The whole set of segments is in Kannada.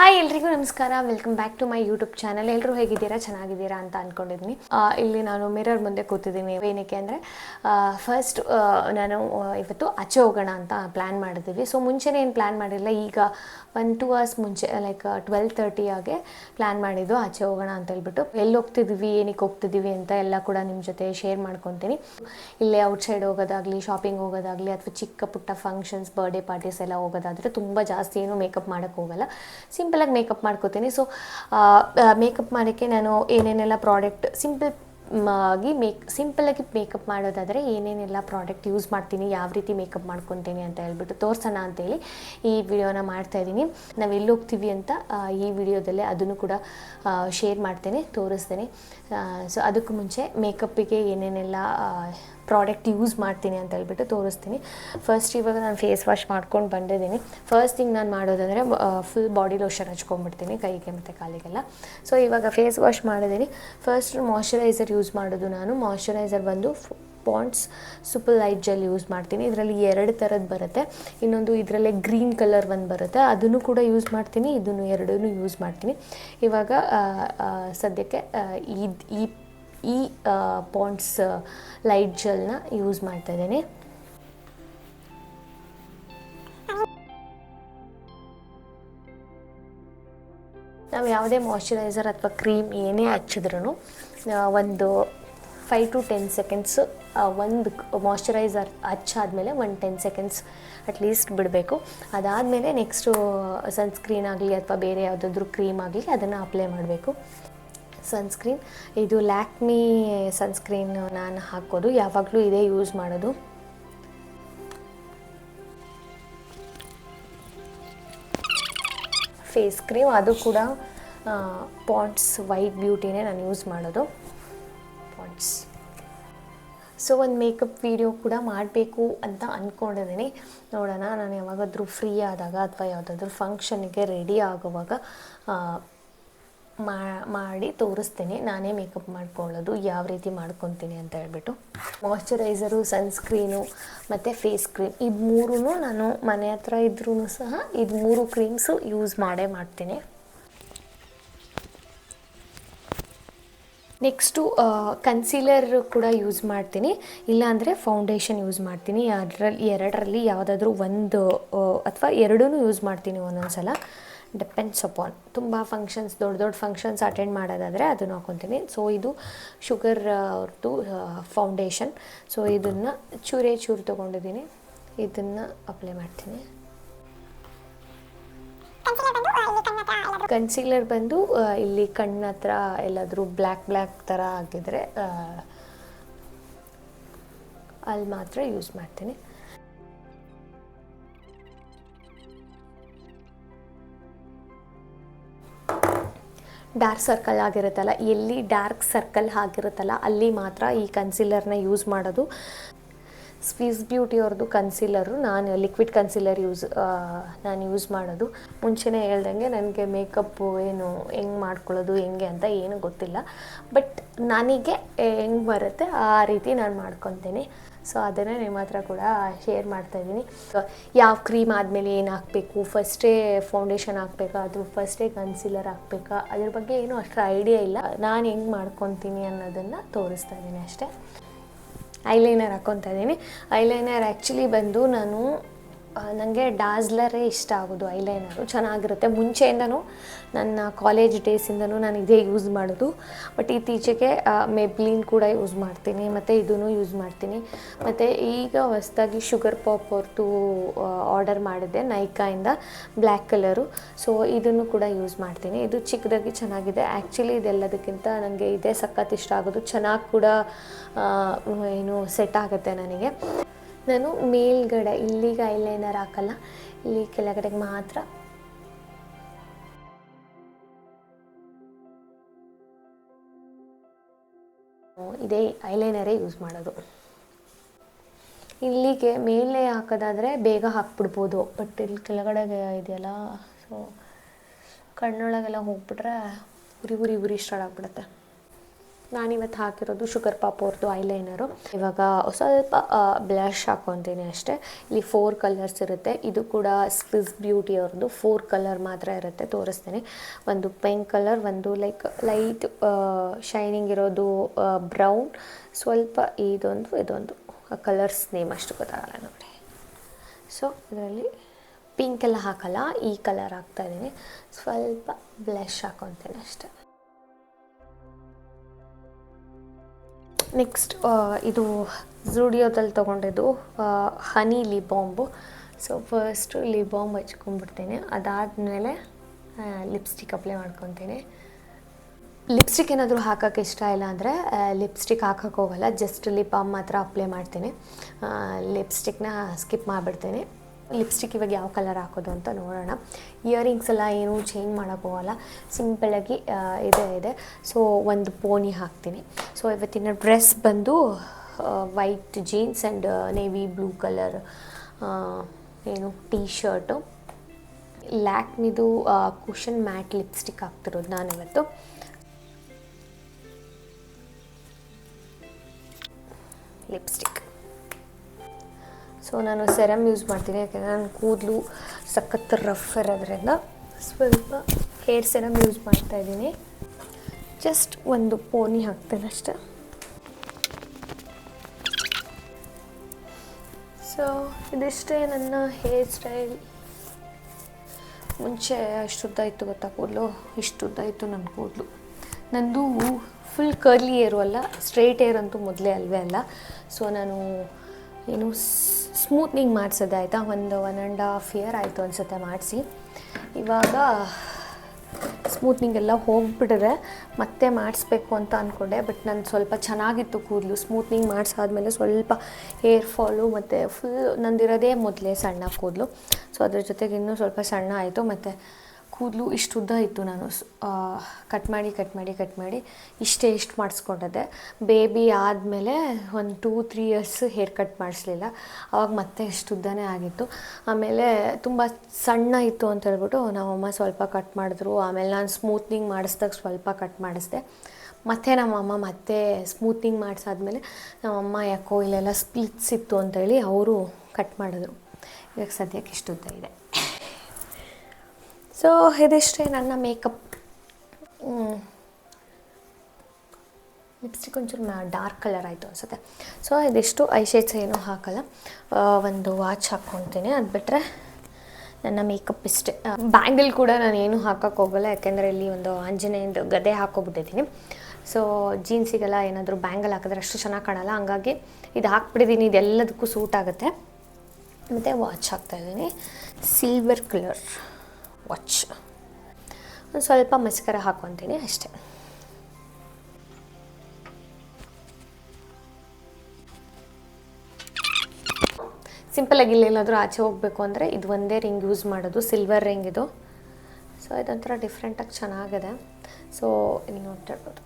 ಹಾಯ್ ಎಲ್ರಿಗೂ ನಮಸ್ಕಾರ. Welcome back to my YouTube channel ಎಲ್ಲರೂ ಹೇಗಿದ್ದೀರಾ? ಚೆನ್ನಾಗಿದ್ದೀರಾ ಅಂತ ಅಂದ್ಕೊಂಡಿದ್ದೀನಿ ಇಲ್ಲಿ ನಾನು ಮಿರರ್ ಮುಂದೆ ಕೂತಿದ್ದೀನಿ ಏನಕ್ಕೆ ಅಂದರೆ ಫಸ್ಟ್ ನಾನು ಇವತ್ತು ಆಚೆ ಹೋಗೋಣ ಅಂತ ಪ್ಲ್ಯಾನ್ ಮಾಡಿದ್ದೀವಿ ಸೊ ಮುಂಚೆನೇ ಏನು ಪ್ಲ್ಯಾನ್ ಮಾಡಿಲ್ಲ. ಈಗ ಒನ್ ಟೂ ಅವರ್ಸ್ ಮುಂಚೆ ಲೈಕ್ ಟ್ವೆಲ್ ತರ್ಟಿಯಾಗೆ ಪ್ಲ್ಯಾನ್ ಮಾಡಿದ್ದು ಆಚೆ ಹೋಗೋಣ ಅಂತ ಹೇಳ್ಬಿಟ್ಟು. ಎಲ್ಲಿ ಹೋಗ್ತಿದ್ದೀವಿ ಏನಕ್ಕೆ ಹೋಗ್ತಿದ್ದೀವಿ ಅಂತ ಎಲ್ಲ ಕೂಡ ನಿಮ್ಮ ಜೊತೆ ಶೇರ್ ಮಾಡ್ಕೊತೀನಿ. ಇಲ್ಲೇ ಔಟ್ಸೈಡ್ ಹೋಗೋದಾಗಲಿ ಶಾಪಿಂಗ್ ಹೋಗೋದಾಗಲಿ, ಅಥವಾ ಚಿಕ್ಕ ಪುಟ್ಟ ಫಂಕ್ಷನ್ಸ್ ಬರ್ಡೇ ಪಾರ್ಟೀಸ್ ಎಲ್ಲ ಹೋಗೋದಾದರೆ ತುಂಬ ಜಾಸ್ತಿ ಏನು ಮೇಕಪ್ ಮಾಡೋಕ್ಕೆ ಹೋಗಲ್ಲ. ಸಿಂಪಲಾಗಿ ಮೇಕಪ್ ಮಾಡ್ಕೋತೀನಿ. ಸೊ ಮೇಕಪ್ ಮಾಡೋಕ್ಕೆ ನಾನು ಏನೇನೆಲ್ಲ ಪ್ರಾಡಕ್ಟ್ ಸಿಂಪಲ್ ಆಗಿ ಮೇಕ್ ಸಿಂಪಲಾಗಿ ಮೇಕಪ್ ಮಾಡೋದಾದರೆ ಏನೇನೆಲ್ಲ ಪ್ರಾಡಕ್ಟ್ ಯೂಸ್ ಮಾಡ್ತೀನಿ, ಯಾವ ರೀತಿ ಮೇಕಪ್ ಮಾಡ್ಕೊತೀನಿ ಅಂತ ಹೇಳ್ಬಿಟ್ಟು ತೋರಿಸೋಣ ಅಂತೇಳಿ ಈ ವಿಡಿಯೋನ ಮಾಡ್ತಾಯಿದ್ದೀನಿ ನಾವು ಎಲ್ಲಿ ಹೋಗ್ತೀವಿ ಅಂತ ಈ ವಿಡಿಯೋದಲ್ಲೇ ಅದನ್ನು ಕೂಡ ಶೇರ್ ಮಾಡ್ತೇನೆ, ತೋರಿಸ್ತೇನೆ. ಸೊ ಅದಕ್ಕೂ ಮುಂಚೆ ಮೇಕಪ್ಪಿಗೆ ಏನೇನೆಲ್ಲ ಪ್ರಾಡಕ್ಟ್ ಯೂಸ್ ಮಾಡ್ತೀನಿ ಅಂತ ಹೇಳ್ಬಿಟ್ಟು ತೋರಿಸ್ತೀನಿ. ಫಸ್ಟ್ ಇವಾಗ ನಾನು ಫೇಸ್ ವಾಶ್ ಮಾಡ್ಕೊಂಡು ಬಂದಿದ್ದೀನಿ. ಫಸ್ಟ್ ಥಿಂಗ್ ನಾನು ಮಾಡೋದಂದರೆ ಫುಲ್ ಬಾಡಿ ಲೋಷನ್ ಹಚ್ಕೊಂಡ್ಬಿಡ್ತೀನಿ ಕೈಗೆ ಮತ್ತು ಕಾಲಿಗೆಲ್ಲ. ಸೊ ಇವಾಗ ಫೇಸ್ ವಾಶ್ ಮಾಡಿದ್ದೀನಿ. ಫಸ್ಟ್ ಮಾಯಶ್ಚರೈಸರ್ ಯೂಸ್ ಮಾಡೋದು ನಾನು. ಮಾಯಶ್ಚರೈಸರ್ ಬಂದು Pond's super light gel use ಮಾಡ್ತೀನಿ. ಇದರಲ್ಲಿ ಎರಡು ಥರದ್ದು ಬರುತ್ತೆ. ಇನ್ನೊಂದು ಇದರಲ್ಲೇ ಗ್ರೀನ್ ಕಲರ್ ಒಂದು ಬರುತ್ತೆ. ಅದನ್ನು ಕೂಡ ಯೂಸ್ ಮಾಡ್ತೀನಿ. ಇದನ್ನು ಎರಡೂ ಯೂಸ್ ಮಾಡ್ತೀನಿ. ಇವಾಗ ಸದ್ಯಕ್ಕೆ ಈ ಈ ಈ ಪಾಂಡ್ಸ್ ಲೈಟ್ ಜೆಲ್ನ ಯೂಸ್ ಮಾಡ್ತಾ ಇದ್ದೇನೆ. ನಾವು ಯಾವುದೇ ಮಾಯ್ಶ್ಚರೈಸರ್ ಅಥವಾ ಕ್ರೀಮ್ ಏನೇ ಹಚ್ಚಿದ್ರೂ ಒಂದು ಫೈವ್ ಟು ಟೆನ್ ಸೆಕೆಂಡ್ಸ್ ಒಂದು ಮಾಯ್ಶ್ಚರೈಸರ್ ಹಚ್ಚಾದಮೇಲೆ ಒಂದು ಟೆನ್ ಸೆಕೆಂಡ್ಸ್ ಅಟ್ಲೀಸ್ಟ್ ಬಿಡಬೇಕು. ಅದಾದಮೇಲೆ ನೆಕ್ಸ್ಟು ಸನ್ಸ್ಕ್ರೀನ್ ಆಗಲಿ ಅಥವಾ ಬೇರೆ ಯಾವುದಾದ್ರೂ ಕ್ರೀಮ್ ಆಗಲಿ ಅದನ್ನು ಅಪ್ಲೈ ಮಾಡಬೇಕು. ಸನ್ಸ್ಕ್ರೀನ್. ಇದು ಲ್ಯಾಕ್ಮಿ ಸನ್ಸ್ಕ್ರೀನ್ ನಾನು ಹಾಕೋದು. ಯಾವಾಗಲೂ ಇದೇ ಯೂಸ್ ಮಾಡೋದು. Face cream. ಅದು ಕೂಡ ಪಾಂಡ್ಸ್ ವೈಟ್ ಬ್ಯೂಟಿನೇ ನಾನು ಯೂಸ್ ಮಾಡೋದು. ಪಾಂಡ್ಸ್ ಸೊ, ಒಂದು ಮೇಕಪ್ ವಿಡಿಯೋ ಕೂಡ ಮಾಡಬೇಕು ಅಂತ ಅಂದ್ಕೊಂಡಿದ್ದೀನಿ ನೋಡೋಣ. ನಾನು ಯಾವಾಗಾದರೂ ಫ್ರೀ ಆದಾಗ ಅಥವಾ ಯಾವುದಾದ್ರೂ ಫಂಕ್ಷನ್ಗೆ ರೆಡಿ ಆಗುವಾಗ ಮಾಡಿ ತೋರಿಸ್ತೀನಿ. ನಾನೇ ಮೇಕಪ್ ಮಾಡ್ಕೊಳ್ಳೋದು, ಯಾವ ರೀತಿ ಮಾಡ್ಕೊತೀನಿ ಅಂತ ಹೇಳ್ಬಿಟ್ಟು. ಮಾಯಶ್ಚರೈಸರು ಸನ್ಸ್ಕ್ರೀನು ಮತ್ತು ಫೇಸ್ ಕ್ರೀಮ್ ಈ ಮೂರೂ ನಾನು ಮನೆ ಹತ್ರ ಇದ್ರೂ ಸಹ ಇದು ಮೂರು ಕ್ರೀಮ್ಸು ಯೂಸ್ ಮಾಡೇ ಮಾಡ್ತೀನಿ. ನೆಕ್ಸ್ಟು ಕನ್ಸೀಲರ್ ಕೂಡ ಯೂಸ್ ಮಾಡ್ತೀನಿ. ಇಲ್ಲಾಂದರೆ ಫೌಂಡೇಶನ್ ಯೂಸ್ ಮಾಡ್ತೀನಿ. ಅದರಲ್ಲಿ, ಎರಡರಲ್ಲಿ ಯಾವುದಾದ್ರೂ ಒಂದು ಅಥವಾ ಎರಡೂ ಯೂಸ್ ಮಾಡ್ತೀನಿ ಒಂದೊಂದು ಸಲ ಡಿಪೆಂಡ್ಸ್ ಅಪಾನ್ ತುಂಬ ಫಂಕ್ಷನ್ಸ್ ದೊಡ್ಡ ದೊಡ್ಡ ಫಂಕ್ಷನ್ಸ್ ಅಟೆಂಡ್ ಮಾಡೋದಾದರೆ ಅದನ್ನು ಹಾಕೊತೀನಿ. ಸೊ ಇದು ಶುಗರ್ ಅವ್ರದ್ದು ಫೌಂಡೇಶನ್ ಸೊ ಇದನ್ನು ಚೂರೇ ಚೂರು ತೊಗೊಂಡಿದ್ದೀನಿ. ಇದನ್ನು ಅಪ್ಲೈ ಮಾಡ್ತೀನಿ. ಕನ್ಸೀಲರ್ ಬಂದು ಇಲ್ಲಿ ಕಣ್ಣ ಹತ್ರ ಎಲ್ಲಾದರೂ ಬ್ಲ್ಯಾಕ್ ಬ್ಲ್ಯಾಕ್ ಥರ ಆಗಿದ್ರೆ ಆ, ಅಲ್ಲಿ ಮಾತ್ರ ಯೂಸ್ ಮಾಡ್ತೀನಿ. ಡಾರ್ಕ್ ಸರ್ಕಲ್ ಆಗಿರುತ್ತಲ್ಲ ಎಲ್ಲಿ ಡಾರ್ಕ್ ಸರ್ಕಲ್ ಆಗಿರುತ್ತಲ್ಲ ಅಲ್ಲಿ ಮಾತ್ರ ಈ ಕನ್ಸಿಲರ್ನ ಯೂಸ್ ಮಾಡೋದು. ಸ್ವಿಸ್ ಬ್ಯೂಟಿ ಅವ್ರದ್ದು ಕನ್ಸೀಲರು ನಾನು ಲಿಕ್ವಿಡ್ ಕನ್ಸೀಲರ್ ಯೂಸ್ ನಾನು ಯೂಸ್ ಮಾಡೋದು. ಮುಂಚೆನೇ ಹೇಳ್ದಂಗೆ ನನಗೆ ಮೇಕಪ್ಪು ಏನು, ಹೆಂಗೆ ಮಾಡ್ಕೊಳ್ಳೋದು, ಹೆಂಗೆ ಅಂತ ಏನು ಗೊತ್ತಿಲ್ಲ. ಬಟ್ ನನಗೆ ಹೆಂಗೆ ಬರುತ್ತೆ, ಆ ರೀತಿ ನಾನು ಮಾಡ್ಕೊತೀನಿ. ಸೊ ಅದನ್ನೇ ನಿಮ್ಮ ಹತ್ರ ಕೂಡ ಶೇರ್ ಮಾಡ್ತಾಯಿದ್ದೀನಿ ಯಾವ ಕ್ರೀಮ್ ಆದಮೇಲೆ ಏನು ಹಾಕಬೇಕು ಫಸ್ಟೇ ಫೌಂಡೇಶನ್ ಹಾಕ್ಬೇಕಾ ಅದು ಫಸ್ಟೇ ಕನ್ಸೀಲರ್ ಹಾಕ್ಬೇಕಾ, ಅದ್ರ ಬಗ್ಗೆ ಏನು ಅಷ್ಟು ಐಡಿಯಾ ಇಲ್ಲ. ನಾನು ಹೆಂಗೆ ಮಾಡ್ಕೊತೀನಿ ಅನ್ನೋದನ್ನು ತೋರಿಸ್ತಾ ಇದ್ದೀನಿ ಅಷ್ಟೇ. ಐಲೈನರ್ ಹಾಕ್ಕೊತಾ ಇದ್ದೀನಿ. ಐಲೈನರ್ ಆ್ಯಕ್ಚುಲಿ ಬಂದು ನಾನು ನನಗೆ ಡಾಸ್ಲರೇ ಇಷ್ಟ ಆಗೋದು ಐಲೈನರು ಚೆನ್ನಾಗಿರುತ್ತೆ. ಮುಂಚೆಯಿಂದನೂ ನನ್ನ ಕಾಲೇಜ್ ಡೇಸಿಂದನೂ ನಾನು ಇದೇ ಯೂಸ್ ಮಾಡೋದು. ಬಟ್ ಇತ್ತೀಚೆಗೆ ಮೆಬ್ಲಿನ್ ಕೂಡ ಯೂಸ್ ಮಾಡ್ತೀನಿ. ಮತ್ತು ಇದೂ ಯೂಸ್ ಮಾಡ್ತೀನಿ. ಮತ್ತು ಈಗ ಹೊಸ್ದಾಗಿ ಶುಗರ್ ಪಾಪ್ ಅವ್ರದ್ದು ಆರ್ಡರ್ ಮಾಡಿದ್ದೆ ನೈಕಾಯಿಂದ ಬ್ಲ್ಯಾಕ್ ಕಲರು ಸೊ ಇದನ್ನು ಕೂಡ ಯೂಸ್ ಮಾಡ್ತೀನಿ. ಇದು ಚಿಕ್ಕದಾಗಿ ಚೆನ್ನಾಗಿದೆ. ಆ್ಯಕ್ಚುಲಿ ಇದೆಲ್ಲದಕ್ಕಿಂತ ನನಗೆ ಇದೇ ಸಖತ್ ಇಷ್ಟ ಆಗೋದು. ಚೆನ್ನಾಗಿ ಕೂಡ ಏನು ಸೆಟ್ ಆಗುತ್ತೆ ನನಗೆ. ನಾನು ಮೇಲ್ಗಡೆ, ಇಲ್ಲಿಗೆ ಲೈನರ್ ಹಾಕಲ್ಲ, ಇಲ್ಲಿ ಕೆಳಗಡೆಗೆ ಮಾತ್ರ. ಇದೇ ಐಲೈನರೇ ಯೂಸ್ ಮಾಡೋದು. ಇಲ್ಲಿಗೆ ಮೇಲೆ ಹಾಕೋದಾದರೆ ಬೇಗ ಹಾಕ್ಬಿಡ್ಬೋದು. ಬಟ್ ಇಲ್ಲಿ ಕೆಳಗಡೆಗೆ ಇದೆಯಲ್ಲ ಸೊ ಕಣ್ಣೊಳಗೆಲ್ಲ ಹೋಗ್ಬಿಟ್ರೆ ಉರಿ ಉರಿ ಉರಿ ಸ್ಟಾರ್ಟ್ ಆಗಿಬಿಡುತ್ತೆ. ನಾನಿವತ್ತು ಹಾಕಿರೋದು ಶುಗರ್ ಪಾಪೋರ್ದು ಅವ್ರದ್ದು ಐಲೈನರು. ಇವಾಗ ಸ್ವಲ್ಪ ಬ್ಲಷ್ ಹಾಕೊತೀನಿ ಅಷ್ಟೇ. ಇಲ್ಲಿ ಫೋರ್ ಕಲರ್ಸ್ ಇರುತ್ತೆ. ಇದು ಕೂಡ ಸ್ವಿಸ್ ಬ್ಯೂಟಿ ಅವ್ರದ್ದು ಫೋರ್ ಕಲರ್ ಮಾತ್ರ ಇರುತ್ತೆ. ತೋರಿಸ್ತೀನಿ. ಒಂದು ಪಿಂಕ್ ಕಲರ್ ಒಂದು ಲೈಕ್ ಲೈಟ್ ಶೈನಿಂಗ್ ಇರೋದು ಬ್ರೌನ್ ಸ್ವಲ್ಪ ಇದೊಂದು ಇದೊಂದು. ಕಲರ್ಸ್ ನೇಮ್ ಅಷ್ಟು ಗೊತ್ತಾಗಲ್ಲ ನೋಡಿ. ಸೊ ಇದರಲ್ಲಿ ಪಿಂಕ್ ಎಲ್ಲ ಹಾಕಲ್ಲ. ಈ ಕಲರ್ ಹಾಕ್ತಾ ಇದ್ದೀನಿ. ಸ್ವಲ್ಪ ಬ್ಲಷ್ ಹಾಕೊತೀನಿ ಅಷ್ಟೆ. ನೆಕ್ಸ್ಟ್ ಇದು ಝೂಡಿಯೋದಲ್ಲಿ ತೊಗೊಂಡಿದ್ದು ಹನಿ ಲಿಬಾಂಬು ಸೊ ಫಸ್ಟು ಲಿಬಾಂಬ್ ಹಚ್ಕೊಂಡ್ಬಿಡ್ತೀನಿ. ಅದಾದಮೇಲೆ ಲಿಪ್ಸ್ಟಿಕ್ ಅಪ್ಲೈ ಮಾಡ್ಕೊತೀನಿ. ಲಿಪ್ಸ್ಟಿಕ್ ಏನಾದರೂ ಹಾಕೋಕ್ಕೆ ಇಷ್ಟ ಇಲ್ಲ ಅಂದರೆ ಲಿಪ್ಸ್ಟಿಕ್ ಹಾಕೋಕ್ಕೆ ಹೋಗಲ್ಲ. ಜಸ್ಟ್ ಲಿಪ್ ಬಾಮ್ ಮಾತ್ರ ಅಪ್ಲೈ ಮಾಡ್ತೀನಿ. ಲಿಪ್ಸ್ಟಿಕ್ನ ಸ್ಕಿಪ್ ಮಾಡಿಬಿಡ್ತೀನಿ. ಲಿಪ್ಸ್ಟಿಕ್ ಇವಾಗ ಯಾವ ಕಲರ್ ಹಾಕೋದು ಅಂತ ನೋಡೋಣ. ಇಯರಿಂಗ್ಸ್ ಎಲ್ಲ ಏನು ಚೇಂಜ್ ಮಾಡೋಕ್ಕೆ ಹೋಗಲ್ಲ. ಸಿಂಪಲಾಗಿ ಇದೆ ಇದೆ. ಸೊ ಒಂದು ಪೋನಿ ಹಾಕ್ತೀನಿ. ಸೊ ಇವತ್ತಿನ ಡ್ರೆಸ್ ಬಂದು white jeans and navy blue colour ಏನು ಟೀ ಶರ್ಟು ಲ್ಯಾಕ್ನಿದು ಕುಷನ್ ಮ್ಯಾಟ್ ಲಿಪ್ಸ್ಟಿಕ್ ಹಾಕ್ತಿರೋದು ನಾನಿವತ್ತು. ಲಿಪ್ಸ್ಟಿಕ್ ಸೊ ನಾನು ಸೆರಮ್ ಯೂಸ್ ಮಾಡ್ತೀನಿ, ಯಾಕೆಂದರೆ ನನ್ನ ಕೂದಲು ಸಖತ್ ರಫ್ ಇರೋದ್ರಿಂದ ಸ್ವಲ್ಪ ಹೇರ್ ಸೆರಮ್ ಯೂಸ್ ಮಾಡ್ತಾ ಇದ್ದೀನಿ. ಜಸ್ಟ್ ಒಂದು ಪೋನಿ ಹಾಕ್ತೇನೆ ಅಷ್ಟೆ. ಸೊ ಇದಿಷ್ಟೇ ನನ್ನ ಹೇರ್ ಸ್ಟೈಲ್ ಮುಂಚೆ ಅಷ್ಟುದ್ದ ಇತ್ತು ಗೊತ್ತಾ ಕೂದಲು? ಇಷ್ಟುದ್ದ ಇತ್ತು ನನ್ನ ಕೂದಲು. ನಂದು ಫುಲ್ ಕರ್ಲಿ ಏರು ಅಲ್ಲ ಸ್ಟ್ರೈಟ್ ಏರ್ ಅಂತೂ ಮೊದಲೇ ಅಲ್ವೇ ಅಲ್ಲ. ಸೊ ನಾನು ಏನು ಸ್ಮೂತ್ನಿಂಗ್ ಮಾಡಿಸಿದೆ ಆಯಿತಾ? ಒಂದು ಒನ್ ಆ್ಯಂಡ್ ಹಾಫ್ ಇಯರ್ ಆಯಿತು ಅನಿಸುತ್ತೆ ಮಾಡಿಸಿ. ಇವಾಗ ಸ್ಮೂತ್ನಿಂಗ್ ಎಲ್ಲ ಹೋಗ್ಬಿಟ್ಟಿದೆ. ಮತ್ತೆ ಮಾಡಿಸ್ಬೇಕು ಅಂತ ಅಂದ್ಕೊಂಡೆ ಬಟ್ ನಾನು ಸ್ವಲ್ಪ ಚೆನ್ನಾಗಿತ್ತು ಕೂದಲು. ಸ್ಮೂತ್ನಿಂಗ್ ಮಾಡಿಸಾದ್ಮೇಲೆ ಸ್ವಲ್ಪ ಹೇರ್ ಫಾಲು ಮತ್ತು ಫುಲ್ ನಂದಿರೋದೇ ಮೊದಲೇ ಸಣ್ಣ ಕೂದಲು. ಸೊ ಅದ್ರ ಜೊತೆಗೆ ಇನ್ನೂ ಸ್ವಲ್ಪ ಸಣ್ಣ ಆಯಿತು. ಮತ್ತು ಕೂದಲು ಇಷ್ಟು ಉದ್ದ ಇತ್ತು ನಾನು. ಕಟ್ ಮಾಡಿ ಕಟ್ ಮಾಡಿ ಕಟ್ ಮಾಡಿ ಇಷ್ಟೇ ಇಷ್ಟು ಮಾಡಿಸ್ಕೊಂಡಿದ್ದೆ. ಬೇಬಿ ಆದಮೇಲೆ ಒಂದು two three years hair cut ಮಾಡಿಸ್ಲಿಲ್ಲ. ಆವಾಗ ಮತ್ತೆ ಇಷ್ಟು ಉದ್ದನೇ ಆಗಿತ್ತು. ಆಮೇಲೆ ತುಂಬ ಸಣ್ಣ ಇತ್ತು ಅಂತ ಹೇಳ್ಬಿಟ್ಟು ನಮ್ಮಮ್ಮ ಸ್ವಲ್ಪ ಕಟ್ ಮಾಡಿದ್ರು. ಆಮೇಲೆ ನಾನು ಸ್ಮೂತ್ನಿಂಗ್ ಮಾಡಿಸ್ದಾಗ ಸ್ವಲ್ಪ ಕಟ್ ಮಾಡಿಸ್ದೆ. ಮತ್ತೆ ನಮ್ಮಮ್ಮ ಮತ್ತೆ ಸ್ಮೂತ್ನಿಂಗ್ ಮಾಡಿಸಾದ್ಮೇಲೆ ನಮ್ಮಮ್ಮ ಯಾಕೋ ಇಲ್ಲೆಲ್ಲ ಸ್ಪ್ಲಿಟ್ಸ್ ಇತ್ತು ಅಂತೇಳಿ ಅವರು ಕಟ್ ಮಾಡಿದ್ರು. ಇವಾಗ ಸದ್ಯಕ್ಕೆ ಇಷ್ಟು ಉದ್ದ ಇದೆ. ಸೊ ಇದಿಷ್ಟೇ ನನ್ನ ಮೇಕಪ್ ಲಿಪ್ಸ್ಟಿಕ್ ಒಂಚೂರು ಡಾರ್ಕ್ ಕಲರ್ ಆಯಿತು ಅನಿಸುತ್ತೆ. ಸೊ ಇದಿಷ್ಟು ಐ ಶೇಡ್ಸ್ ಏನೂ ಹಾಕಲ್ಲ. ಒಂದು ವಾಚ್ ಹಾಕ್ಕೊತೀನಿ ಅದು ಬಿಟ್ಟರೆ ನನ್ನ ಮೇಕಪ್ ಇಷ್ಟೇ. ಬ್ಯಾಂಗಲ್ ಕೂಡ ನಾನು ಏನು ಹಾಕೋಕ್ಕೆ ಹೋಗಲ್ಲ. ಯಾಕೆಂದರೆ ಇಲ್ಲಿ ಒಂದು ಆಂಜನೇಯನ ಗದೆ ಹಾಕೋಬಿಟ್ಟಿದ್ದೀನಿ. ಸೊ ಜೀನ್ಸಿಗೆಲ್ಲ ಏನಾದರೂ ಬ್ಯಾಂಗಲ್ ಹಾಕಿದ್ರೆ ಅಷ್ಟು ಚೆನ್ನಾಗಿ ಕಾಣಲ್ಲ. ಹಂಗಾಗಿ ಇದು ಹಾಕ್ಬಿಟ್ಟಿದ್ದೀನಿ ಇದೆಲ್ಲದಕ್ಕೂ ಸೂಟ್ ಆಗುತ್ತೆ. ಮತ್ತು ವಾಚ್ ಹಾಕ್ತಾಯಿದ್ದೀನಿ ಸಿಲ್ವರ್ ಕಲರ್ ವಾಚ್ ಒಂದು ಸ್ವಲ್ಪ ಮಸ್ಕರ ಹಾಕ್ಕೊತೀನಿ ಅಷ್ಟೇ. ಸಿಂಪಲಾಗಿ ಇಲ್ಲೆಲ್ಲಾದರೂ ಆಚೆ ಹೋಗಬೇಕು ಅಂದರೆ ಇದು ಒಂದೇ ರಿಂಗ್ ಯೂಸ್ ಮಾಡೋದು ಸಿಲ್ವರ್ ರಿಂಗ್ ಇದು. ಸೊ ಇದೊಂಥರ ಡಿಫ್ರೆಂಟಾಗಿ ಚೆನ್ನಾಗಿದೆ. ಸೊ ಇಲ್ಲಿ ನೋಡ್ತಾ ಇರ್ಬೋದು.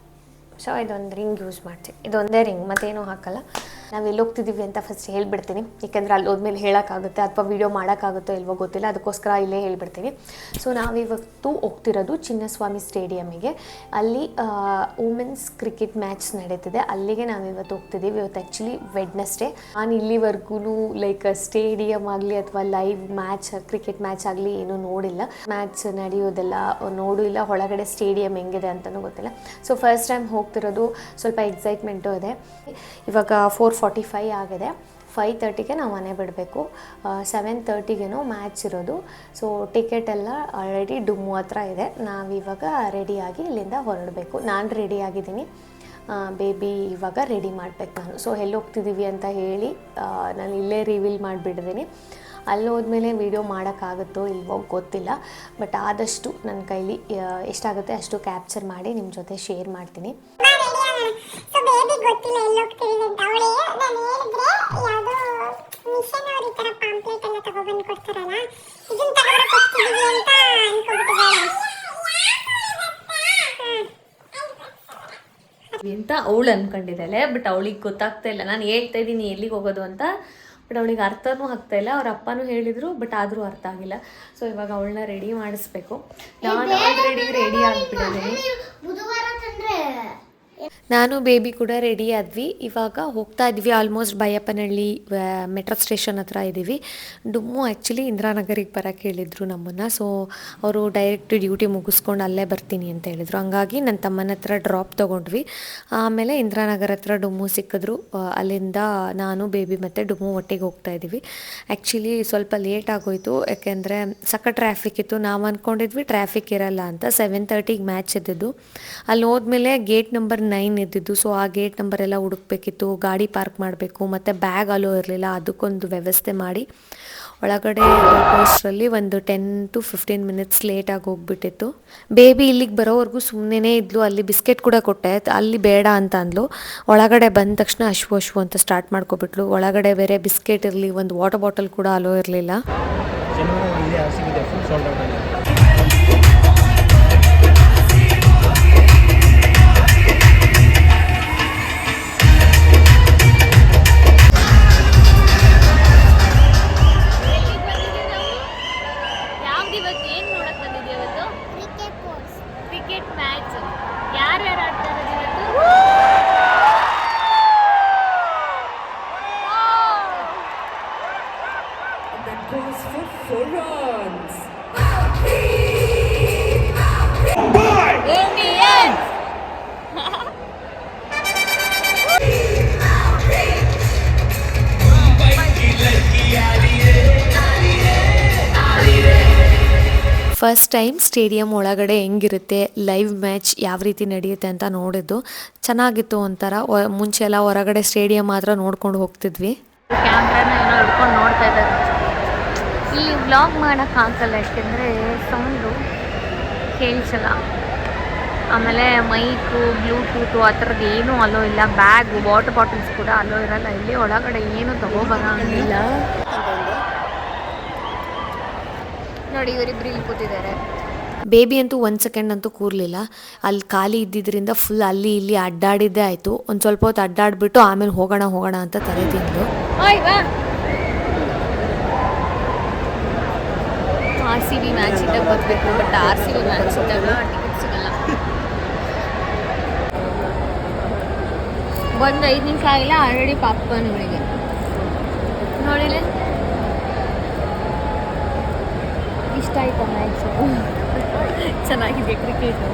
ಸೊ ಇದೊಂದು ರಿಂಗ್ ಯೂಸ್ ಮಾಡ್ತೀನಿ. ಇದೊಂದೇ ರಿಂಗ್ ಮತ್ತೇನೂ ಹಾಕಲ್ಲ. ನಾವು ಎಲ್ಲಿ ಹೋಗ್ತಿದ್ದೀವಿ ಅಂತ ಫಸ್ಟ್ ಹೇಳಿಬಿಡ್ತೀನಿ. ಯಾಕಂದ್ರೆ ಅಲ್ಲಿ ಹೋದ್ಮೇಲೆ ಹೇಳೋಕ್ಕಾಗುತ್ತೆ ಅಥವಾ ವೀಡಿಯೋ ಮಾಡೋಕ್ಕಾಗುತ್ತೋ ಇಲ್ವೋ ಗೊತ್ತಿಲ್ಲ. ಅದಕ್ಕೋಸ್ಕರ ಇಲ್ಲೇ ಹೇಳಿಬಿಡ್ತೀನಿ. ಸೊ ನಾವಿವತ್ತು ಹೋಗ್ತಿರೋದು ಚಿನ್ನಸ್ವಾಮಿ ಸ್ಟೇಡಿಯಮಿಗೆ ಅಲ್ಲಿ ವುಮೆನ್ಸ್ ಕ್ರಿಕೆಟ್ ಮ್ಯಾಚ್ ನಡೀತಿದೆ. ಅಲ್ಲಿಗೆ ನಾವಿವತ್ತು ಹೋಗ್ತಿದ್ದೀವಿ ಇವತ್ತು ಆ್ಯಕ್ಚುಲಿ ವೆಡ್ನೆಸ್ಡೇ ನಾನು ಇಲ್ಲಿವರೆಗೂ ಲೈಕ್ ಸ್ಟೇಡಿಯಂ ಆಗಲಿ ಅಥವಾ ಲೈವ್ ಮ್ಯಾಚ್ ಕ್ರಿಕೆಟ್ ಮ್ಯಾಚ್ ಆಗಲಿ ಏನೂ ನೋಡಿಲ್ಲ. ಮ್ಯಾಚ್ ನಡೆಯೋದೆಲ್ಲ ನೋಡು ಇಲ್ಲ ಒಳಗಡೆ ಸ್ಟೇಡಿಯಂ ಹೆಂಗಿದೆ ಅಂತಲೂ ಗೊತ್ತಿಲ್ಲ. ಸೊ ಫಸ್ಟ್ ಟೈಮ್ ಹೋಗ್ತಿರೋದು ಸ್ವಲ್ಪ ಎಕ್ಸೈಟ್ಮೆಂಟು ಇದೆ. ಇವಾಗ ಫೋರ್ ಫಾರ್ಟಿ ಫೈ ಆಗಿದೆ ಫೈ ತರ್ಟಿಗೆ ನಾವು ಮನೆ ಬಿಡಬೇಕು. ಸೆವೆನ್ ತರ್ಟಿಗೇನೋ ಮ್ಯಾಚ್ ಇರೋದು. ಸೊ ಟಿಕೆಟ್ ಎಲ್ಲ ಆಲ್ರೆಡಿ ಡುಮ್ಮು ಹತ್ರ ಇದೆ. ನಾವಿವಾಗ ರೆಡಿಯಾಗಿ ಇಲ್ಲಿಂದ ಹೊರಡಬೇಕು. ನಾನು ರೆಡಿ ಆಗಿದ್ದೀನಿ. ಬೇಬಿ ಇವಾಗ ರೆಡಿ ಮಾಡಬೇಕು ನಾನು. ಸೊ ಎಲ್ಲಿ ಹೋಗ್ತಿದ್ದೀವಿ ಅಂತ ಹೇಳಿ ನಾನು ಇಲ್ಲೇ ರಿವೀಲ್ ಮಾಡಿಬಿಟ್ಟಿದ್ದೀನಿ ಅಲ್ಲಿ ಹೋದ್ಮೇಲೆ ವೀಡಿಯೋ ಮಾಡೋಕ್ಕಾಗುತ್ತೋ ಇಲ್ವೋ ಗೊತ್ತಿಲ್ಲ. ಬಟ್ ಆದಷ್ಟು ನನ್ನ ಕೈಲಿ ಎಷ್ಟಾಗುತ್ತೆ ಅಷ್ಟು ಕ್ಯಾಪ್ಚರ್ ಮಾಡಿ ನಿಮ್ಮ ಜೊತೆ ಶೇರ್ ಮಾಡ್ತೀನಿ. ಸೊ ಬೇಬಿ ಗೊತ್ತಿಲ್ಲ ಎಲ್ಲಿ ಹೋಗ್ತೀವಿ ಅಂತ. ಅವಳೇ ನಾನು ಹೇಳಿದ್ರೆ ಯಾವುದೋ ಮಿಷನ್ ಅವ್ರ ಈ ತರ ಪಾಂಪ್ಲೆಟ್ ಎಲ್ಲ ತಗೊಬಂದು ಕೊಡ್ತಾರಲ್ಲ ಇದನ್ನ ತಗೊಂಡು ಕೊಡ್ತಿದ್ದೀವಿ ಅಂತ ಅನ್ಕೊಂಡ್ಬಿಟ್ಟಿದ್ದಾಳೆ. ಅಂತ ಅವಳು ಅನ್ಕೊಂಡಿದ್ದಾಳೆ ಬಟ್ ಅವಳಿಗೆ ಗೊತ್ತಾಗ್ತಾ ಇಲ್ಲ. ನಾನು ಹೇಳ್ತಾ ಇದ್ದೀನಿ ಎಲ್ಲಿಗೆ ಹೋಗೋದು ಅಂತ ಬಟ್ ಅವಳಿಗೆ ಅರ್ಥನೂ ಆಗ್ತಾ ಇಲ್ಲ. ಅವ್ರ ಅಪ್ಪನೂ ಹೇಳಿದ್ರು ಬಟ್ ಆದರೂ ಅರ್ಥ ಆಗಿಲ್ಲ. ಸೊ ಇವಾಗ ಅವಳನ್ನ ರೆಡಿ ಮಾಡಿಸ್ಬೇಕು. ನಾನು ಆಲ್ರೆಡಿ ರೆಡಿ ಆಗಿಬಿಟ್ಟಿದ್ದೀನಿ. ಬುಧವಾರ ತಂದ್ರೆ. ನಾನು ಬೇಬಿ ಕೂಡ ರೆಡಿ ಆದ್ವಿ. ಇವಾಗ ಹೋಗ್ತಾ ಇದ್ವಿ ಆಲ್ಮೋಸ್ಟ್ ಬೈಯಪ್ಪನಹಳ್ಳಿ ಮೆಟ್ರೋ ಸ್ಟೇಷನ್ ಹತ್ರ ಇದ್ದೀವಿ ಡುಮ್ಮು ಆ್ಯಕ್ಚುಲಿ ಇಂದಿರಾನಗರಿಗೆ ಬರೋಕ್ಕೆ ಹೇಳಿದ್ರು ನಮ್ಮನ್ನು. ಸೊ ಅವರು ಡೈರೆಕ್ಟ್ ಡ್ಯೂಟಿ ಮುಗಿಸ್ಕೊಂಡು ಅಲ್ಲೇ ಬರ್ತೀನಿ ಅಂತ ಹೇಳಿದ್ರು. ಹಂಗಾಗಿ ನನ್ನ ತಮ್ಮನ ಹತ್ರ ಡ್ರಾಪ್ ತೊಗೊಂಡ್ವಿ. ಆಮೇಲೆ ಇಂದಿರಾನಗರ ಹತ್ರ ಡುಮ್ಮು ಸಿಕ್ಕಿದ್ರು. ಅಲ್ಲಿಂದ ನಾನು, ಬೇಬಿ ಮತ್ತು ಡುಮ್ಮು ಒಟ್ಟಿಗೆ ಹೋಗ್ತಾ ಇದ್ದೀವಿ ಆ್ಯಕ್ಚುಲಿ ಸ್ವಲ್ಪ ಲೇಟ್ ಆಗೋಯಿತು. ಯಾಕೆಂದರೆ ಸಕ್ಕ ಟ್ರಾಫಿಕ್ ಇತ್ತು. ನಾವು ಅಂದ್ಕೊಂಡಿದ್ವಿ ಟ್ರಾಫಿಕ್ ಇರಲ್ಲ ಅಂತ. ಸೆವೆನ್ ತರ್ಟಿಗೆ ಮ್ಯಾಚ್ ಇದ್ದಿದ್ದು. ಅಲ್ಲಿ ಹೋದ್ಮೇಲೆ ಗೇಟ್ ನಂಬರ್ ನೈನ್ ಇದ್ದಿದ್ದು ಸೊ ಆ ಗೇಟ್ ನಂಬರ್ ಎಲ್ಲ ಹುಡುಕ್ಬೇಕಿತ್ತು. ಗಾಡಿ ಪಾರ್ಕ್ ಮಾಡಬೇಕು, ಮತ್ತು ಬ್ಯಾಗ್ ಅಲೋ ಇರಲಿಲ್ಲ, ಅದಕ್ಕೊಂದು ವ್ಯವಸ್ಥೆ ಮಾಡಿ. ಒಳಗಡೆ ಪೋಸ್ಟ್ರಲ್ಲಿ ಒಂದು ಟೆನ್ ಟು ಫಿಫ್ಟೀನ್ ಮಿನಿಟ್ಸ್ ಲೇಟಾಗಿ ಹೋಗ್ಬಿಟ್ಟಿತ್ತು. ಬೇಬಿ ಇಲ್ಲಿಗೆ ಬರೋವರೆಗೂ ಸುಮ್ಮನೆ ಇದ್ಲು, ಅಲ್ಲಿ ಬಿಸ್ಕೆಟ್ ಕೂಡ ಕೊಟ್ಟೆ. ಅಲ್ಲಿ ಬೇಡ ಅಂತ ಅಂದ್ಲು. ಒಳಗಡೆ ಬಂದ ತಕ್ಷಣ ಅಶ್ವು ಅಶ್ವು ಅಂತ ಸ್ಟಾರ್ಟ್ ಮಾಡ್ಕೊಬಿಟ್ಲು. ಒಳಗಡೆ ಬೇರೆ ಬಿಸ್ಕೆಟ್ ಇರಲಿ, ಒಂದು ವಾಟರ್ ಬಾಟಲ್ ಕೂಡ ಅಲೋ ಇರಲಿಲ್ಲ. ಫಸ್ಟ್ ಟೈಮ್ ಸ್ಟೇಡಿಯಂ ಒಳಗಡೆ ಹೆಂಗಿರುತ್ತೆ ಲೈವ್ ಮ್ಯಾಚ್ ಯಾವ ರೀತಿ ನಡೆಯುತ್ತೆ ಅಂತ ನೋಡಿದ್ದು. ಚೆನ್ನಾಗಿತ್ತು ಒಂಥರ. ಮುಂಚೆ ಎಲ್ಲ ಹೊರಗಡೆ ಸ್ಟೇಡಿಯಂ ಮಾತ್ರ ನೋಡ್ಕೊಂಡು ಹೋಗ್ತಿದ್ವಿ. ಕ್ಯಾಮ್ರಾನ ಏನೋ ಹಿಡ್ಕೊಂಡು ನೋಡ್ತಾ ಇದ್ದಾರೆ. ಇಲ್ಲಿ ವ್ಲಾಗ್ ಮಾಡೋಕ್ಕಾಗಲ್ಲ ಯಾಕೆಂದರೆ ಸೌಂಡು ಕೇಳಿಸಲ್ಲ. ಆಮೇಲೆ ಮೈಕು ಬ್ಲೂಟೂತು ಆ ಥರದ್ದು ಏನೂ ಅಲೋ ಇಲ್ಲ. ಬ್ಯಾಗು ವಾಟರ್ ಬಾಟಲ್ಸ್ ಕೂಡ ಅಲೋ ಇರಲ್ಲ. ಇಲ್ಲಿ ಒಳಗಡೆ ಏನು ತಗೋಬರಂಗಿಲ್ಲ ನೋಡಿ ಇವರಿಬ್ರು ಇಲ್ಲಿ ಕೂತಿದ್ದಾರೆ. ಬೇಬಿ ಅಂತೂ ಒಂದು ಸೆಕೆಂಡ್ ಅಂತೂ ಕೂರಲಿಲ್ಲ. ಅಲ್ಲಿ ಖಾಲಿ ಇದ್ದಿದ್ದರಿಂದ ಫುಲ್ ಅಲ್ಲಿ ಇಲ್ಲಿ ಅಡ್ಡಾಡಿದ್ದೇ ಆಯಿತು. ಒಂದು ಸ್ವಲ್ಪ ಹೊತ್ತು ಅಡ್ಡಾಡಿಬಿಟ್ಟು ಆಮೇಲೆ ಹೋಗೋಣ ಹೋಗೋಣ ಅಂತ ತಲೆ ತಿಂದು ಆರ್ ಸಿ ಬಿ ಮ್ಯಾಚ್ ಇದ್ದಾಗ ಬರಬೇಕು but R C B match ಇದ್ದಾಗ ಟಿಕೆಟ್ ಸಿಗಲ್ಲ. ಒಂದು ಐದು ನಿಮಿಷ ಆಗಿಲ್ಲ ಆಲ್ರೆಡಿ ಪಾಪ್ಕಾರ್ನ್ ಇವಳಿಗೆ ನೋಡಿಲ್ಲ. ಇಷ್ಟ ಆಯ್ತಾ ಮ್ಯಾಚು ಚೆನ್ನಾಗಿದೆ cricket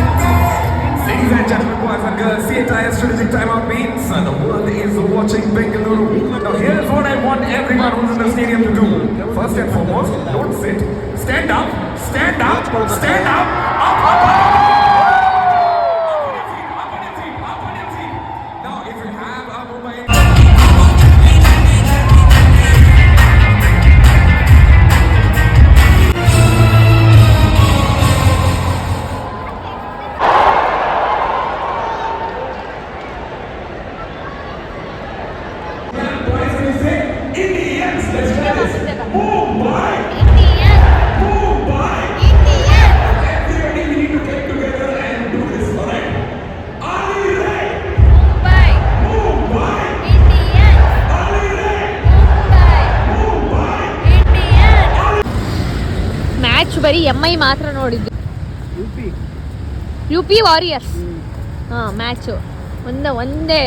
Ladies and gentlemen, boys and girls, the entire strategic timeout means uh, the world is watching Bengaluru. Now, here's what I want everyone who's in the stadium to do. First and foremost, don't sit. Stand up, stand up, stand up, up, up, up. ಬರೀ ಎಂ ಐ ಮಾತ್ರ ನೋಡಿದ್ದು. ಯು ಪಿ ವಾರಿಯರ್ಸ್ ಹಾಂ ಮ್ಯಾಚು ಒಂದೇ ಒಂದೇ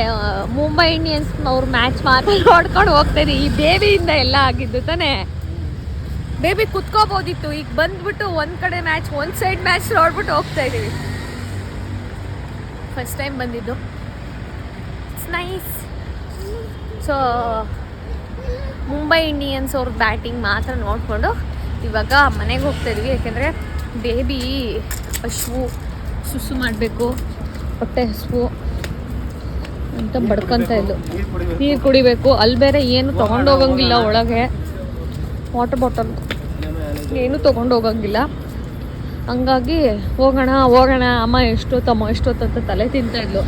ಮುಂಬೈ ಇಂಡಿಯನ್ಸ್ ಅವ್ರ ಮ್ಯಾಚ್ ಮಾತ್ರ ನೋಡ್ಕೊಂಡು ಹೋಗ್ತಾ ಇದೀವಿ. ಈ ಬೇಬಿಯಿಂದ ಎಲ್ಲ ಆಗಿದ್ದು ತಾನೇ. ಬೇಬಿ ಕುತ್ಕೋಬೋದಿತ್ತು. ಈಗ ಬಂದ್ಬಿಟ್ಟು ಒಂದು ಕಡೆ ಮ್ಯಾಚ್ ಒಂದು ಸೈಡ್ ಮ್ಯಾಚ್ ನೋಡ್ಬಿಟ್ಟು ಹೋಗ್ತಾ ಇದೀವಿ ಫಸ್ಟ್ ಟೈಮ್ ಬಂದಿದ್ದು. It's nice so Mumbai Indians ಅವ್ರ ಬ್ಯಾಟಿಂಗ್ ಮಾತ್ರ ನೋಡಿಕೊಂಡು ಇವಾಗ ಮನೆಗೆ ಹೋಗ್ತಾ ಇದ್ವಿ ಯಾಕೆಂದರೆ ಬೇಬಿ ಹಶು ಸುಸು ಮಾಡಬೇಕು ಹೊಟ್ಟೆ ಹಸುವು ಅಂತ ಬಡ್ಕೊಂತ ಇದ್ದು ನೀರು ಕುಡಿಬೇಕು. ಅಲ್ಲಿ ಬೇರೆ ಏನು ತೊಗೊಂಡೋಗಂಗಿಲ್ಲ ಒಳಗೆ. ವಾಟರ್ ಬಾಟಲ್ ಏನು ತೊಗೊಂಡೋಗಂಗಿಲ್ಲ ಹಂಗಾಗಿ ಹೋಗೋಣ ಹೋಗೋಣ ಅಮ್ಮ ಎಷ್ಟೊತ್ತಮ್ಮ ಎಷ್ಟೊತ್ತಂತ ತಲೆ ತಿಂತಾ ಇದ್ಲು.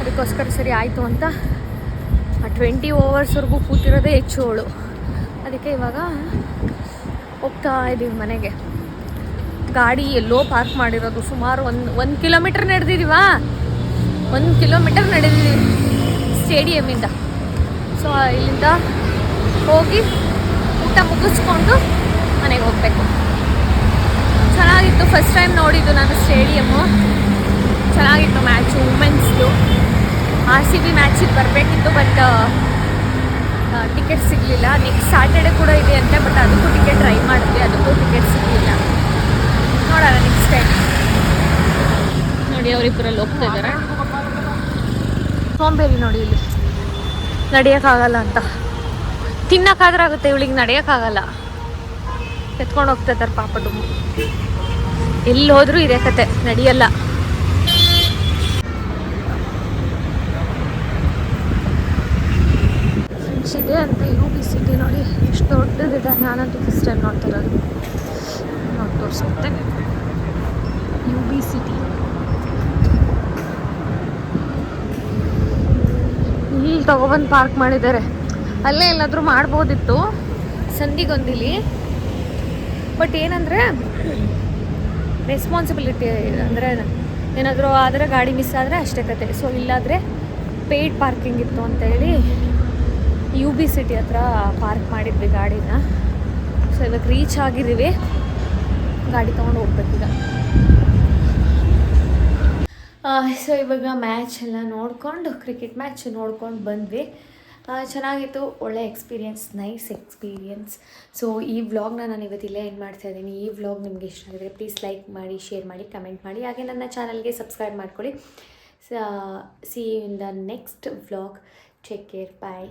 ಅದಕ್ಕೋಸ್ಕರ ಸರಿ ಆಯಿತು ಅಂತ. ಆ ಟ್ವೆಂಟಿ ಓವರ್ಸ್ವರೆಗೂ ಕೂತಿರೋದೇ ಹೆಚ್ಚು ಅವಳು. ಅದಕ್ಕೆ ಇವಾಗ ಹೋಗ್ತಾ ಇದ್ದೀವಿ ಮನೆಗೆ. ಗಾಡಿ ಎಲ್ಲೋ ಪಾರ್ಕ್ ಮಾಡಿರೋದು ಸುಮಾರು ಒಂದು ಒಂದು ಕಿಲೋಮೀಟರ್ ನಡೆದಿದ್ದೀವಾ ಒಂದು ಕಿಲೋಮೀಟರ್ ನಡೆದಿದ್ದೀವಿ ಸ್ಟೇಡಿಯಮಿಂದ ಸೊ ಇಲ್ಲಿಂದ ಹೋಗಿ ಊಟ ಮುಗಿಸ್ಕೊಂಡು ಮನೆಗೆ ಹೋಗಬೇಕು. ಚೆನ್ನಾಗಿತ್ತು ಫಸ್ಟ್ ಟೈಮ್ ನೋಡಿದ್ದು ನಾನು ಸ್ಟೇಡಿಯಮ್ಮು. ಚೆನ್ನಾಗಿತ್ತು ಮ್ಯಾಚು ವುಮೆನ್ಸ್ದು ಆರ್ ಸಿ ಬಿ ಮ್ಯಾಚಿಗೆ ಬರಬೇಕಿತ್ತು ಬಟ್ ಟಿಕೆಟ್ ಸಿಗಲಿಲ್ಲ. ನೆಕ್ಸ್ಟ್ ಸ್ಯಾಟರ್ಡೆ ಕೂಡ ಇದೆ ಅಂತೆ ಬಟ್ ಅದಕ್ಕೂ ಟಿಕೆಟ್ ಟ್ರೈ ಮಾಡಿದ್ವಿ ಅದಕ್ಕೂ ಟಿಕೆಟ್ ಸಿಗಲಿಲ್ಲ. ನೋಡೋಣ ನೆಕ್ಸ್ಟ್ ಟೈಮ್ ನೋಡಿ ಅವರಿಬ್ಬರಲ್ಲಿ ಹೋಗ್ತಾ ಇದ್ದಾರೆ. ಸೋಂಬೇರಿ ನೋಡಿ ಇಲ್ಲಿ. ನಡೆಯೋಕ್ಕಾಗಲ್ಲ ಅಂತ. ತಿನ್ನಕ್ಕಾದ್ರೆ ಆಗುತ್ತೆ ಇವಳಿಗೆ ನಡೆಯೋಕ್ಕಾಗಲ್ಲ. ಎತ್ಕೊಂಡು ಹೋಗ್ತಾ ಇದ್ದಾರೆ ಪಾಪ ಡುಮ್ಮು. ಎಲ್ಲಿ ಹೋದರೂ ಇದೇ ಕತೆ ನಡೆಯಲ್ಲ. ಇದೆ ಅಂತ ಯು ಬಿ ಸಿಟಿ ನೋಡಿ, ಎಷ್ಟು ದೊಡ್ಡದಿದೆ. ನಾನಂತೂ ಫಸ್ಟ್ ಟೈಮ್ ನೋಡ್ತಿರೋದು. ನೋಡಿ ತೋರಿಸುತ್ತೆ ಯು ಬಿ ಸಿಟಿ ಇಲ್ಲಿ ತಗೊಬಂದು ಪಾರ್ಕ್ ಮಾಡಿದ್ದಾರೆ. ಅಲ್ಲೇ ಎಲ್ಲಾದರೂ ಮಾಡ್ಬೋದಿತ್ತು. ಸಂದಿಗೊಂದಿಲಿ ಬಟ್ ಏನಂದರೆ ರೆಸ್ಪಾನ್ಸಿಬಿಲಿಟಿ ಅಂದರೆ ಏನಾದರೂ ಆದರೆ ಗಾಡಿ ಮಿಸ್ ಆದರೆ ಅಷ್ಟೇ ಕತೆ. ಸೊ ಇಲ್ಲಾದರೆ ಪೇಯ್ಡ್ ಪಾರ್ಕಿಂಗ್ ಇತ್ತು ಅಂತೇಳಿ ಯು ಬಿ ಸಿಟಿ ಹತ್ರ ಪಾರ್ಕ್ ಮಾಡಿದ್ವಿ ಗಾಡಿನ. ಸೊ ಇವಾಗ ರೀಚ್ ಆಗಿದ್ದೀವಿ. ಗಾಡಿ ತೊಗೊಂಡು ಹೋಗ್ಬೇಕೀಗ ಸೊ ಇವಾಗ ಮ್ಯಾಚ್ ಎಲ್ಲ ನೋಡಿಕೊಂಡು ಕ್ರಿಕೆಟ್ ಮ್ಯಾಚ್ ನೋಡ್ಕೊಂಡು ಬಂದ್ವಿ. ಚೆನ್ನಾಗಿತ್ತು. ಒಳ್ಳೆ ಎಕ್ಸ್ಪೀರಿಯೆನ್ಸ್ ನೈಸ್ ಎಕ್ಸ್ಪೀರಿಯೆನ್ಸ್ ಸೊ ಈ ವ್ಲಾಗ್ನ ನಾನು ಇವತ್ತಿಲ್ಲೇ ಏನು ಮಾಡ್ತಾ ಇದ್ದೀನಿ. ಈ ವ್ಲಾಗ್ ನಿಮಗೆ ಇಷ್ಟ ಆಗಿದ್ರೆ ಪ್ಲೀಸ್ ಲೈಕ್ ಮಾಡಿ ಶೇರ್ ಮಾಡಿ ಕಮೆಂಟ್ ಮಾಡಿ. ಹಾಗೆ ನನ್ನ ಚಾನಲ್ಗೆ ಸಬ್ಸ್ಕ್ರೈಬ್ ಮಾಡ್ಕೊಳ್ಳಿ. See in the next vlog take care bye